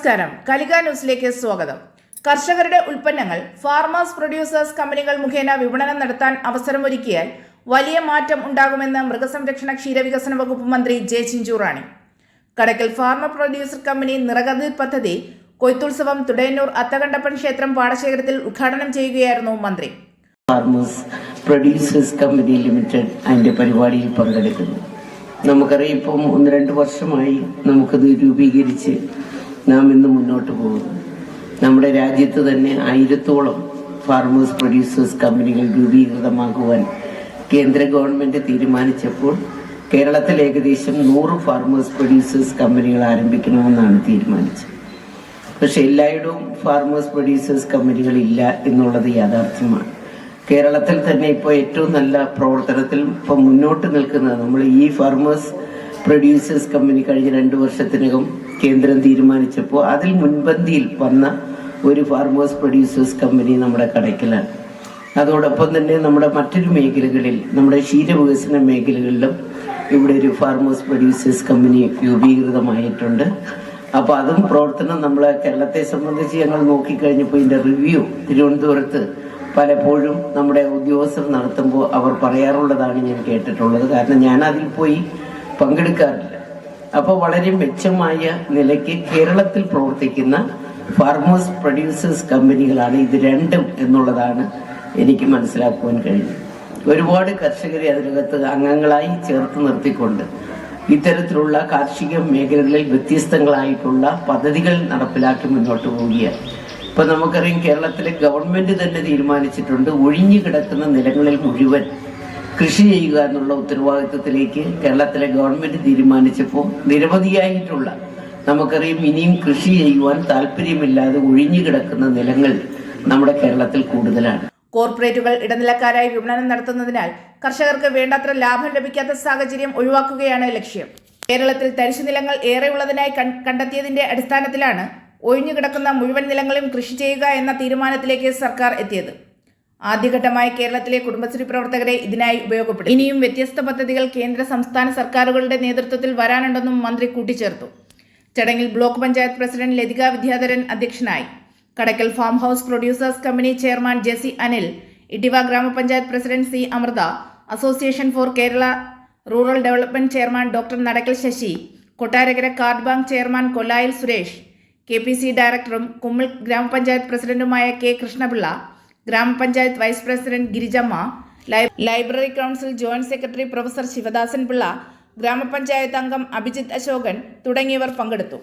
നമസ്കാരം. കലിക ന്യൂസിലേക്ക് സ്വാഗതം. കർഷകരുടെ ഉൽപ്പന്നങ്ങൾ ഫാർമേഴ്സ് പ്രൊഡ്യൂസേഴ്സ് കമ്പനികൾ മുഖേന വിപണനം നടത്താൻ അവസരമൊരുക്കിയാൽ വലിയ മാറ്റം ഉണ്ടാകുമെന്ന് മൃഗസംരക്ഷണ ക്ഷീരവികസന വകുപ്പ് മന്ത്രി J Chinchurani. Kadakkal farmer producer company Nirakathir പദ്ധതി കൊയ്ത്തുത്സവം തുടയന്നൂർ അത്തകണ്ടപ്പൻ ക്ഷേത്രം പാടശേഖരത്തിൽ ഉദ്ഘാടനം ചെയ്യുകയായിരുന്നു മന്ത്രി. ഫാർമേഴ്സ് പ്രൊഡ്യൂസേഴ്സ് കമ്പനി ലിമിറ്റഡ് അതിന്റെ പരിപാടിയിൽ പങ്കെടുക്കുന്നു. നമുക്കറിയാം ഇപ്പം ഒന്ന് രണ്ട് വർഷമായി നമുക്കത് രൂപീകരിച്ച് നാം ഇന്ന് മുന്നോട്ട് പോകുന്നു. നമ്മുടെ രാജ്യത്ത് തന്നെ ആയിരത്തോളം ഫാർമേഴ്സ് പ്രൊഡ്യൂസേഴ്സ് കമ്പനികൾ രൂപീകൃതമാക്കുവാൻ കേന്ദ്ര ഗവൺമെന്റ് തീരുമാനിച്ചപ്പോൾ കേരളത്തിൽ ഏകദേശം നൂറ് ഫാർമേഴ്സ് പ്രൊഡ്യൂസേഴ്സ് കമ്പനികൾ ആരംഭിക്കണമെന്നാണ് തീരുമാനിച്ചത്. പക്ഷെ എല്ലായിടവും ഫാർമേഴ്സ് പ്രൊഡ്യൂസേഴ്സ് കമ്പനികൾ ഇല്ല എന്നുള്ളത് യാഥാർത്ഥ്യമാണ്. കേരളത്തിൽ തന്നെ ഇപ്പോൾ ഏറ്റവും നല്ല പ്രവർത്തനത്തിൽ ഇപ്പം മുന്നോട്ട് നിൽക്കുന്നത് നമ്മൾ ഈ ഫാർമേഴ്സ് പ്രൊഡ്യൂസേഴ്സ് കമ്പനി കഴിഞ്ഞ രണ്ട് വർഷത്തിനകം കേന്ദ്രം തീരുമാനിച്ചപ്പോൾ അതിൽ മുൻപന്തിയിൽ വന്ന ഒരു ഫാർമേഴ്സ് പ്രൊഡ്യൂസേഴ്സ് കമ്പനി നമ്മുടെ കടയ്ക്കലാണ്. അതോടൊപ്പം തന്നെ നമ്മുടെ മറ്റൊരു മേഖലകളിൽ നമ്മുടെ ക്ഷീരവികസന മേഖലകളിലും ഇവിടെ ഒരു ഫാർമേഴ്സ് പ്രൊഡ്യൂസേഴ്സ് കമ്പനി രൂപീകൃതമായിട്ടുണ്ട്. അപ്പോൾ അതും പ്രവർത്തനം നമ്മൾ കേരളത്തെ സംബന്ധിച്ച് ഞങ്ങൾ നോക്കിക്കഴിഞ്ഞപ്പോൾ ഇതിന്റെ റിവ്യൂ തിരുവനന്തപുരത്ത് പലപ്പോഴും നമ്മുടെ ഉദ്യോഗസ്ഥർ നടത്തുമ്പോൾ അവർ പറയാറുള്ളതാണ് ഞാൻ കേട്ടിട്ടുള്ളത്. കാരണം ഞാൻ അതിൽ പോയി പങ്കെടുക്കാറില്ല. അപ്പോൾ വളരെ മെച്ചമായ നിലയ്ക്ക് കേരളത്തിൽ പ്രവർത്തിക്കുന്ന ഫാർമേഴ്സ് പ്രൊഡ്യൂസേഴ്സ് കമ്പനികളാണ് ഇത് രണ്ടും എന്നുള്ളതാണ് എനിക്ക് മനസ്സിലാക്കുവാൻ കഴിഞ്ഞത് ഒരുപാട് കർഷകരെ അതിനകത്ത് അംഗങ്ങളായി ചേർത്ത് നിർത്തിക്കൊണ്ട് ഇത്തരത്തിലുള്ള കാർഷിക മേഖലകളിൽ വ്യത്യസ്തങ്ങളായിട്ടുള്ള പദ്ധതികൾ നടപ്പിലാക്കി മുന്നോട്ട് പോവുകയാണ്. ഇപ്പൊ നമുക്കറിയാം കേരളത്തിലെ ഗവൺമെന്റ് തന്നെ തീരുമാനിച്ചിട്ടുണ്ട് ഒഴിഞ്ഞു കിടക്കുന്ന നിലങ്ങളിൽ മുഴുവൻ കൃഷി ചെയ്യുക എന്നുള്ള ഉത്തരവാദിത്വത്തിലേക്ക് കേരളത്തിലെ ഗവൺമെന്റ് തീരുമാനിച്ചപ്പോൾ നിരവധിയായിട്ടുള്ള നമുക്കറിയാം ഇനിയും കൃഷി ചെയ്യുവാൻ താല്പര്യമില്ലാതെ ഒഴിഞ്ഞു കിടക്കുന്ന നിലങ്ങൾ നമ്മുടെ കേരളത്തിൽ കൂടുതലാണ്. കോർപ്പറേറ്റുകൾ ഇടനിലക്കാരായി വിപണനം നടത്തുന്നതിനാൽ കർഷകർക്ക് വേണ്ടത്ര ലാഭം ലഭിക്കാത്ത സാഹചര്യം ഒഴിവാക്കുകയാണ് ലക്ഷ്യം. കേരളത്തിൽ തരിശു നിലങ്ങൾ ഏറെയുള്ളതിനായി കണ്ടെത്തിയതിന്റെ അടിസ്ഥാനത്തിലാണ് ഒഴിഞ്ഞുകിടക്കുന്ന മുഴുവൻ നിലങ്ങളും കൃഷി ചെയ്യുക എന്ന തീരുമാനത്തിലേക്ക് സർക്കാർ എത്തിയത്. ആദ്യഘട്ടമായി കേരളത്തിലെ കുടുംബശ്രീ പ്രവർത്തകരെ ഇതിനായി ഉപയോഗപ്പെടുത്തി. ഇനിയും വ്യത്യസ്ത പദ്ധതികൾ കേന്ദ്ര സംസ്ഥാന സർക്കാരുകളുടെ നേതൃത്വത്തിൽ വരാനുണ്ടെന്നും മന്ത്രി കൂട്ടിച്ചേർത്തു. ചടങ്ങിൽ ബ്ലോക്ക് പഞ്ചായത്ത് പ്രസിഡന്റ് ലതിക വിദ്യാധരൻ അധ്യക്ഷനായി. Kadakkal farm house producers company chairman Jessy Anil Ittiva grama panchayat president C Amrutha association for Kerala rural development chairman doctor Nadakkal Sasi Kottarakkara card bank chairman Kollayil Suresh K P C ഡയറക്ടറും കുമ്മിൾ ഗ്രാമപഞ്ചായത്ത് പ്രസിഡന്റുമായ K Krishnapillai grama panchayat vice president Girijamma library council joint secretary professor Sivadasan Pillai grama panchayat അംഗം അഭിജിത് അശോകൻ തുടങ്ങിയവർ പങ്കെടുത്തു.